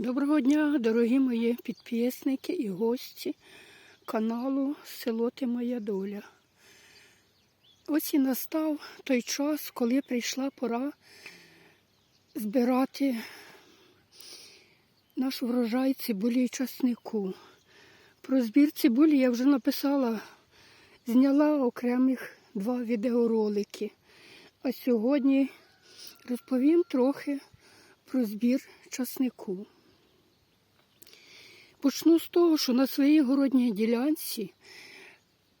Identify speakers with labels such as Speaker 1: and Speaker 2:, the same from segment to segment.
Speaker 1: Доброго дня, дорогі мої підписники і гості каналу Село Ти Моя Доля. Ось і настав той час, коли прийшла пора збирати наш врожай цибулі і часнику. Про збір цибулі я вже написала, зняла окремих два відеоролики. А сьогодні розповім трохи про збір часнику. Почну з того, що на своїй городній ділянці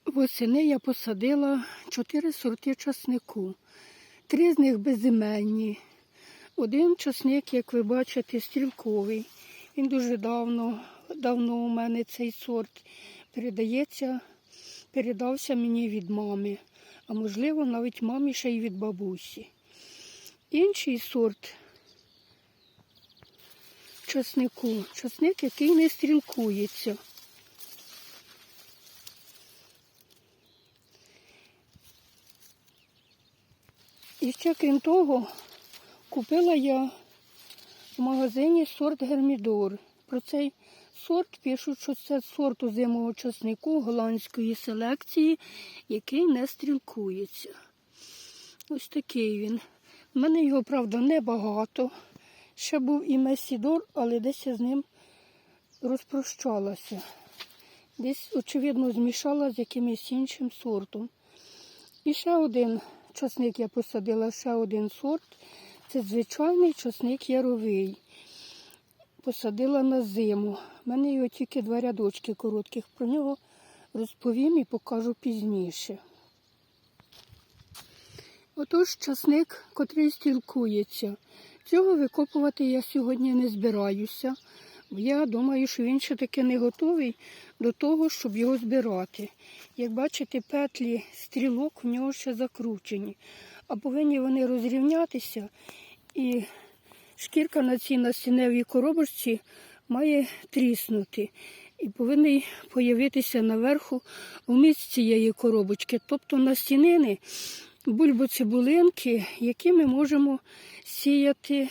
Speaker 1: восени я посадила чотири сорти часнику. Три з них безіменні. Один часник, як ви бачите, стрілковий. Він дуже давно, давно у мене цей сорт передається, передався мені від мами, а можливо навіть мамі ще й від бабусі. Інший сорт часнику. Часник, який не стрілкується. І ще крім того, купила я в магазині сорт Гермідор. Про цей сорт пишуть, що це сорт озимого часнику голландської селекції, який не стрілкується. Ось такий він. У мене його, правда, небагато. Ще був і Месідор, але десь я з ним розпрощалася. Десь, очевидно, змішала з якимось іншим сортом. І ще один часник я посадила, ще один сорт. Це звичайний часник яровий. Посадила на зиму. У мене його тільки два рядочки коротких. Про нього розповім і покажу пізніше. Отож часник, котрий стілкується. Цього викопувати я сьогодні не збираюся, я думаю, що він ще таки не готовий до того, щоб його збирати. Як бачите, петлі стрілок в нього ще закручені, а повинні вони розрівнятися, і шкірка на цій настіневій коробочці має тріснути. І повинен появитися наверху вміст цієї коробочки, тобто настінини бульбоцибулинки, які ми можемо сіяти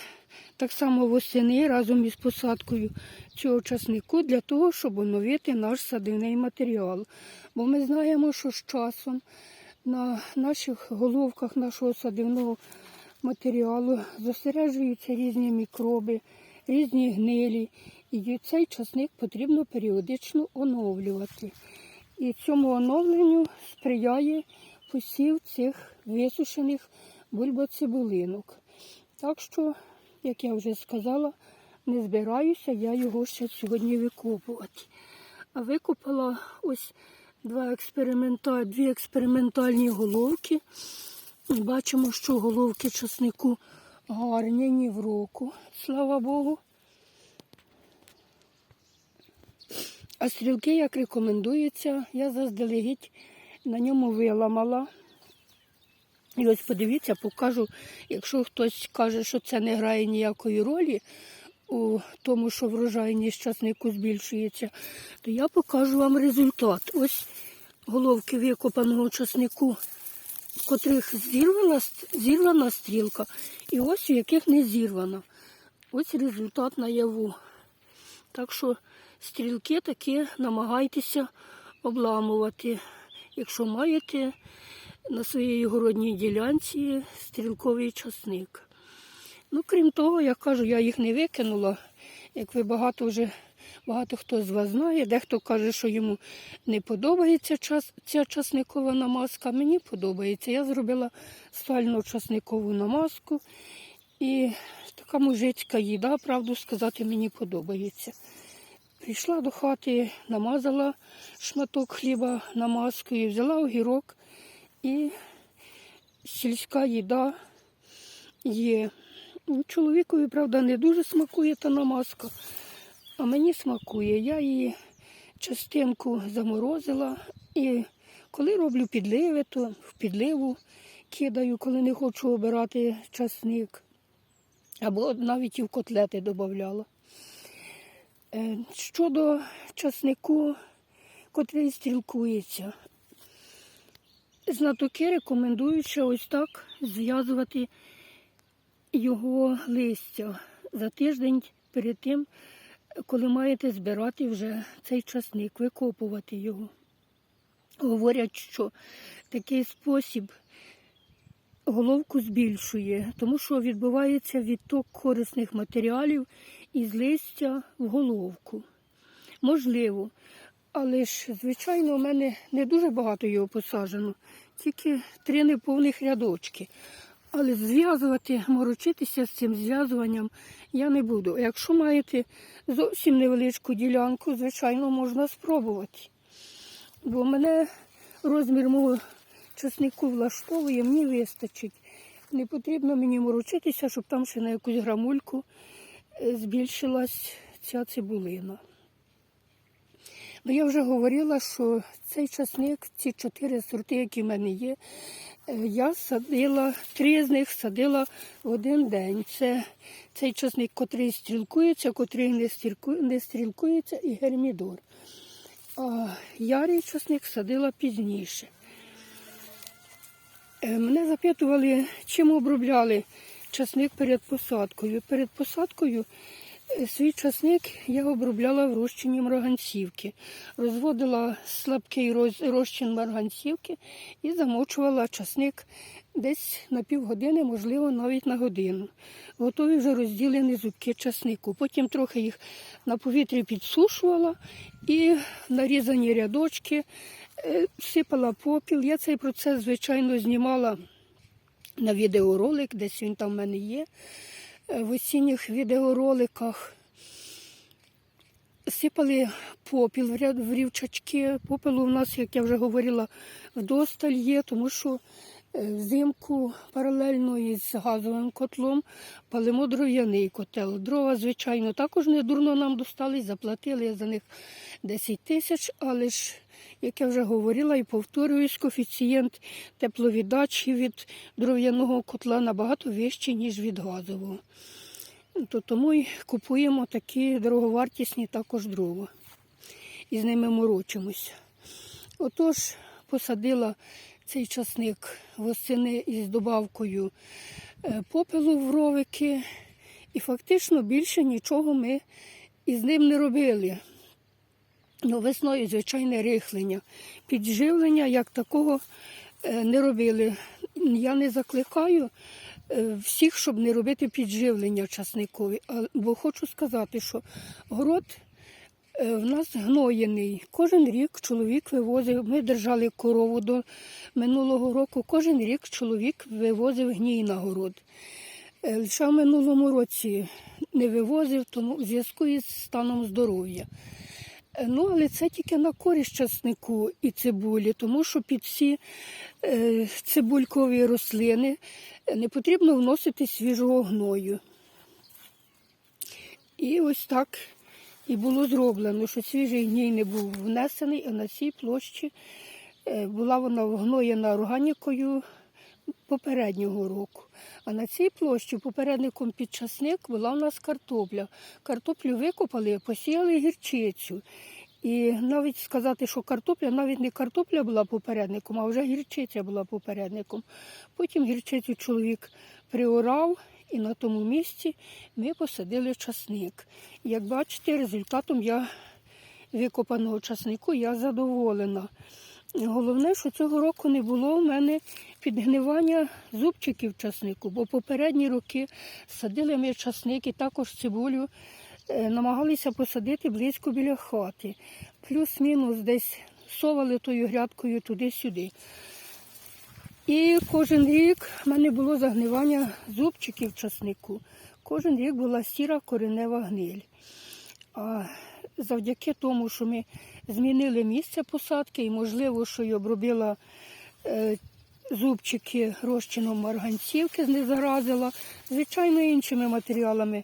Speaker 1: так само восени разом із посадкою цього часнику для того, щоб оновити наш садивний матеріал. Бо ми знаємо, що з часом на наших головках нашого садивного матеріалу зосереджуються різні мікроби, різні гнилі. І цей часник потрібно періодично оновлювати. І цьому оновленню сприяє посів цих висушених бульбоцибулинок. Так що, як я вже сказала, не збираюся я його ще сьогодні викопувати. А викопала ось два експеримента... дві експериментальні головки. Бачимо, що головки часнику гарні ні в року, слава Богу. А стрілки, як рекомендується, я заздалегідь на ньому виламала. І ось подивіться, покажу, якщо хтось каже, що це не грає ніякої ролі у тому, що врожайність часнику збільшується, то я покажу вам результат. Ось головки викопаного часнику, в котрих зірвана, зірвана стрілка, і ось у яких не зірвана. Ось результат наяву. Так що стрілки такі намагайтеся обламувати, якщо маєте на своїй городній ділянці стрілковий часник. Ну, крім того, я кажу, я їх не викинула. Як ви багато вже багато хто з вас знає, дехто каже, що йому не подобається час, ця часникова намазка. Мені подобається. Я зробила сальну часникову намазку. І така мужицька їда, правду сказати, мені подобається. Прийшла до хати, намазала шматок хліба намазкою, взяла огірок і сільська їда є. Ну, Чоловікові, правда, не дуже смакує та намазка, а мені смакує. Я її частинку заморозила і коли роблю підливи, то в підливу кидаю, коли не хочу обирати часник. Або навіть і в котлети додавала. Е, Щодо часнику, котрий стрілкується, знатоки рекомендують ще ось так зв'язувати його листя за тиждень перед тим, коли маєте збирати вже цей часник, викопувати його. Говорять, що такий спосіб головку збільшує, тому що відбувається відток корисних матеріалів із листя в головку. Можливо, але ж, звичайно, у мене не дуже багато його посаджено, тільки три неповних рядочки. Але зв'язувати, морочитися з цим зв'язуванням я не буду. Якщо маєте зовсім невеличку ділянку, звичайно, можна спробувати. Бо мене розмір мого часнику влаштовує, мені вистачить. Не потрібно мені морочитися, щоб там ще на якусь грамульку е, збільшилась ця цибулина. Ну, я вже говорила, що цей часник, ці чотири сорти, які в мене є, е, я садила, три з них садила в один день. Це цей часник, котрий стрілкується, котрий не, стрілку, не стрілкується, і гермідор. А ярий часник садила пізніше. Е, Мене запитували, чим обробляли часник перед посадкою. Перед посадкою свій часник я обробляла в розчині марганцівки. Розводила слабкий розчин марганцівки і замочувала часник десь на півгодини, можливо, навіть на годину. Готові вже розділені зубки часнику. Потім трохи їх на повітрі підсушувала і нарізані рядочки е, сипала попіл. Я цей процес, звичайно, знімала на відеоролик, десь він там в мене є, в осінніх відеороликах. Сипали попіл в рівчачки. Попелу у нас, як я вже говорила, вдосталь є, тому що е, взимку паралельно із газовим котлом палимо дров'яний котел. Дрова, звичайно, також не дурно нам достались, заплатили за них 10 тисяч, але ж, як я вже говорила і повторююсь, коефіцієнт тепловіддачі від дров'яного котла набагато вищий, ніж від газового. То тому й купуємо такі дороговартісні також дрова. І з ними морочимося. Отож, посадила цей часник восени із добавкою е, попелу в ровики. І фактично більше нічого ми із ним не робили. Ну, весною звичайне рихлення. Підживлення як такого е, не робили. Я не закликаю е, всіх, щоб не робити підживлення часникові. Бо хочу сказати, що город е, в нас гноєний. Кожен рік чоловік вивозив, ми держали корову до минулого року, кожен рік чоловік вивозив гній на город. Лише в минулому році не вивозив, тому в зв'язку із станом здоров'я. Е, Ну, але це тільки на користь часнику і цибулі, тому що під всі е, цибулькові рослини е, не потрібно вносити свіжого гною. І ось так і було зроблено, що свіжий гній не був внесений, а на цій площі була вона вгноєна органікою попереднього року. А на цій площі попередником під часник була у нас картопля. Картоплю викопали, посіяли гірчицю. І навіть сказати, що картопля, навіть не картопля була попередником, а вже гірчиця була попередником. Потім гірчицю чоловік приорав, і на тому місці ми посадили часник. Як бачите, результатом я викопаного часнику я задоволена. Головне, що цього року не було в мене підгнивання зубчиків часнику, бо попередні роки садили ми часник і також цибулю намагалися посадити близько біля хати. Плюс-мінус десь совали тою грядкою туди-сюди. І кожен рік в мене було загнивання зубчиків часнику. Кожен рік була сіра коренева гниль. А завдяки тому, що ми змінили місце посадки, і можливо, що й обробила е, зубчики розчином марганцівки, не заразила. Звичайно, іншими матеріалами е,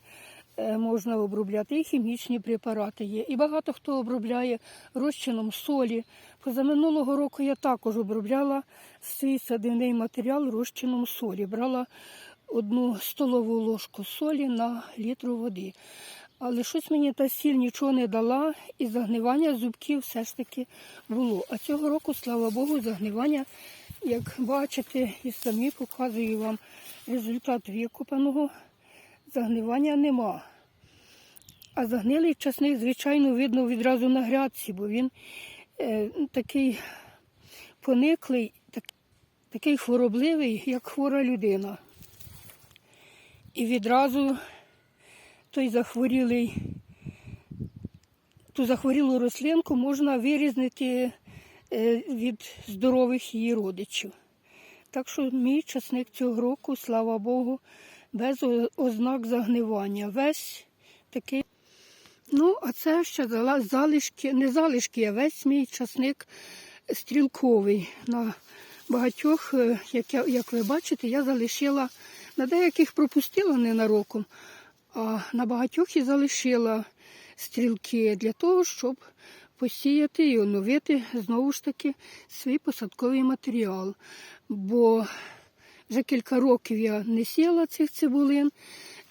Speaker 1: можна обробляти. І хімічні препарати є. І багато хто обробляє розчином солі. Позаминулого року я також обробляла свій садивний матеріал розчином солі. Брала одну столову ложку солі на літру води. Але щось мені та сіль нічого не дала, і загнивання зубків все ж таки було. А цього року, слава Богу, загнивання, як бачите, і самі показую вам результат викопаного, загнивання нема. А загнилий часник, звичайно, видно відразу на грядці, бо він е, такий пониклий, так, такий хворобливий, як хвора людина. І відразу той захворілий, ту захворілу рослинку можна вирізнити е, від здорових її родичів. Так що мій часник цього року, слава Богу, без ознак загнивання. Весь такий. Ну, а це ще залишки, не залишки, а весь мій часник стрілковий. На багатьох, е, як, я, як ви бачите, я залишила, на деяких пропустила ненароком, а на багатьох і залишила стрілки для того, щоб посіяти і оновити знову ж таки свій посадковий матеріал. Бо вже кілька років я не сіяла цих цибулин,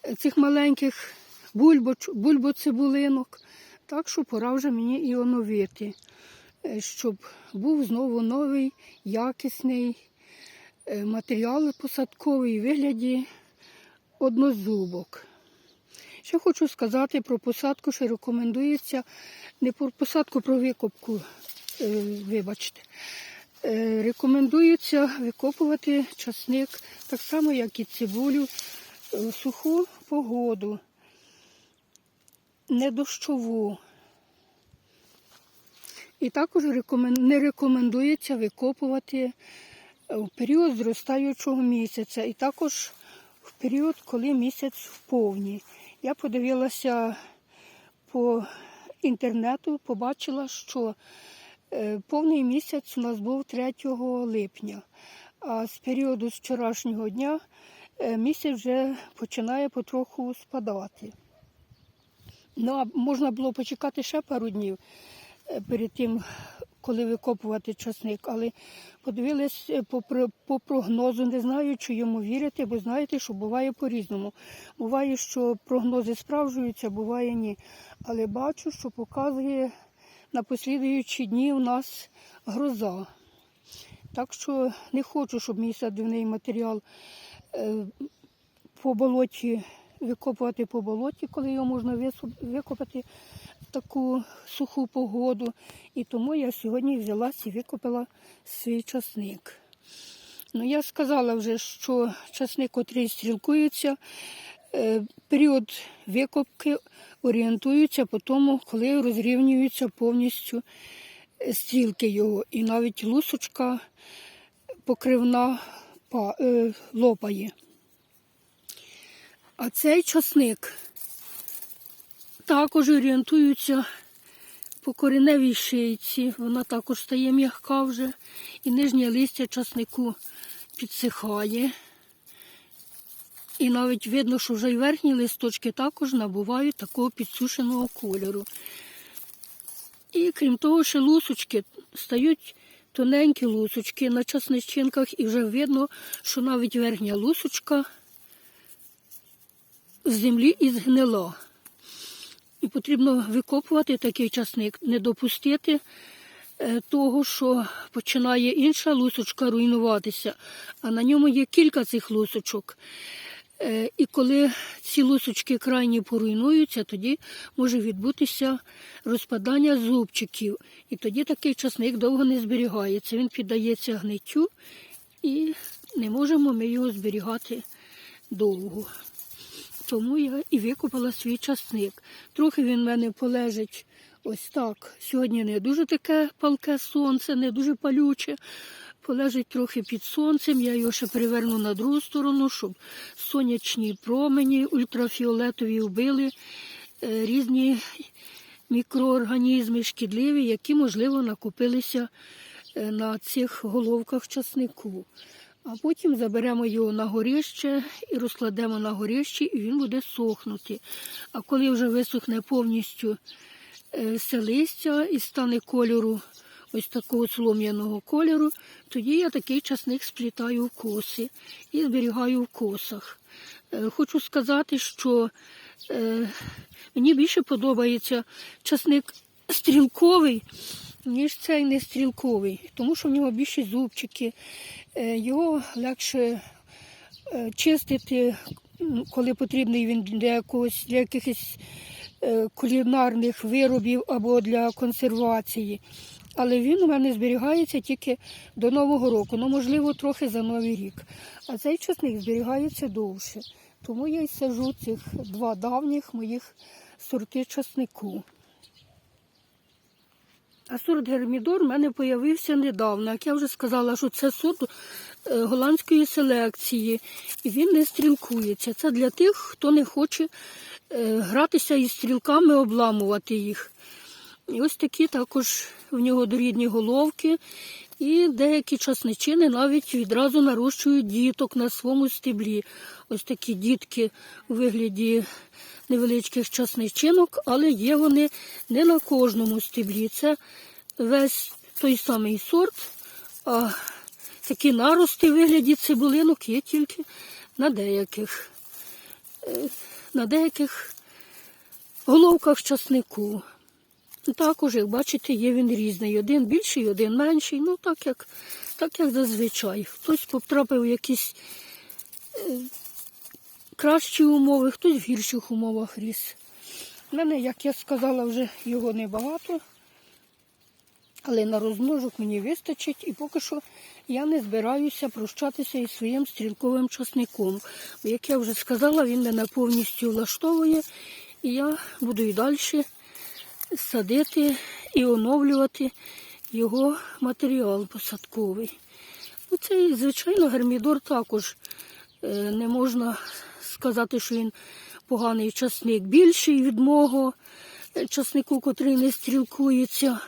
Speaker 1: е, цих маленьких бульбоч, бульбоцибулинок. Так що пора вже мені і оновити, е, щоб був знову новий, якісний е, матеріал посадковий у вигляді однозубок. Ще хочу сказати про посадку, що рекомендується не про посадку, про викопку, вибачте. Е, Рекомендується викопувати часник так само, як і цибулю, е, в суху погоду, не дощову. І також не рекомендується викопувати е, в період зростаючого місяця, і також в період, коли місяць в повні. Я подивилася по інтернету, побачила, що повний місяць у нас був 3 липня, а з періоду з вчорашнього дня е, місяць вже починає потроху спадати. Ну, а можна було почекати ще пару днів е, перед тим, коли викопувати часник, але подивилась е, по, по прогнозу, не знаю, чи йому вірити, бо знаєте, що буває по-різному. Буває, що прогнози справджуються, буває ні. Але бачу, що показує на послідуючі дні у нас гроза. Так що не хочу, щоб мій садівний матеріал е, по болоті викопувати по болоті, коли його можна викопати в таку суху погоду. І тому я сьогодні взялась і викопала свій часник. Ну, я сказала вже, що часник, котрий стрілкується, е, період викопки орієнтується по тому, коли розрівнюються повністю е, стрілки його. І навіть лусочка покривна е, лопає. А цей часник також орієнтується по кореневій шийці. Вона також стає м'яка вже. І нижнє листя часнику підсихає. І навіть видно, що вже й верхні листочки також набувають такого підсушеного кольору. І крім того, ще лусочки стають тоненькі лусочки на часничинках, і вже видно, що навіть верхня лусочка з землі і згнила. І потрібно викопувати такий часник, не допустити е, того, що починає інша лусочка руйнуватися, а на ньому є кілька цих лусочок. Е, І коли ці лусочки крайні поруйнуються, тоді може відбутися розпадання зубчиків. І тоді такий часник довго не зберігається. Він піддається гниттю і не можемо ми його зберігати довго. Тому я і викопала свій часник. Трохи він в мене полежить ось так. Сьогодні не дуже таке палке сонце, не дуже палюче. Полежить трохи під сонцем. Я його ще переверну на другу сторону, щоб сонячні промені ультрафіолетові вбили е, різні мікроорганізми шкідливі, які, можливо, накопилися е, на цих головках часнику. А потім заберемо його на горіще і розкладемо на горіщі, і він буде сохнути. А коли вже висохне повністю е, все листя і стане кольору, ось такого солом'яного кольору, тоді я такий часник сплітаю в коси і зберігаю в косах. Е, Хочу сказати, що е, мені більше подобається часник стрілковий, ніж цей не стрілковий, тому що в нього більше зубчики, е, його легше чистити, коли потрібний він для якогось для якихось кулінарних виробів або для консервації. Але він у мене зберігається тільки до Нового року, ну, можливо, трохи за Новий рік. А цей часник зберігається довше. Тому я й сажу цих два давніх моїх сорти часнику. А сорт гермідор в мене з'явився недавно. Як я вже сказала, що це сорт е, голландської селекції, і він не стрілкується. Це для тих, хто не хоче е, гратися із стрілками, обламувати їх. І ось такі також в нього дорідні головки. І деякі часничини навіть відразу нарощують діток на своєму стеблі. Ось такі дітки у вигляді невеличких часничинок, але є вони не на кожному стеблі. Це весь той самий сорт, а такі нарости в вигляді цибулинок є тільки на деяких, е, на деяких головках часнику. Також, як бачите, є він різний. Один більший, один менший. Ну, так як, так як зазвичай. Хтось потрапив в якісь е, кращі умови, хтось в гірших умовах ріс. У мене, як я сказала, вже його небагато. Але на розмножок мені вистачить і поки що я не збираюся прощатися із своїм стрілковим часником. Як я вже сказала, він мене повністю влаштовує, і я буду і далі садити і оновлювати його матеріал посадковий. Ну, Цей, звичайно, гермідор також е, не можна сказати, що він поганий часник. Більший від мого е, часнику, котрий не стрілкується.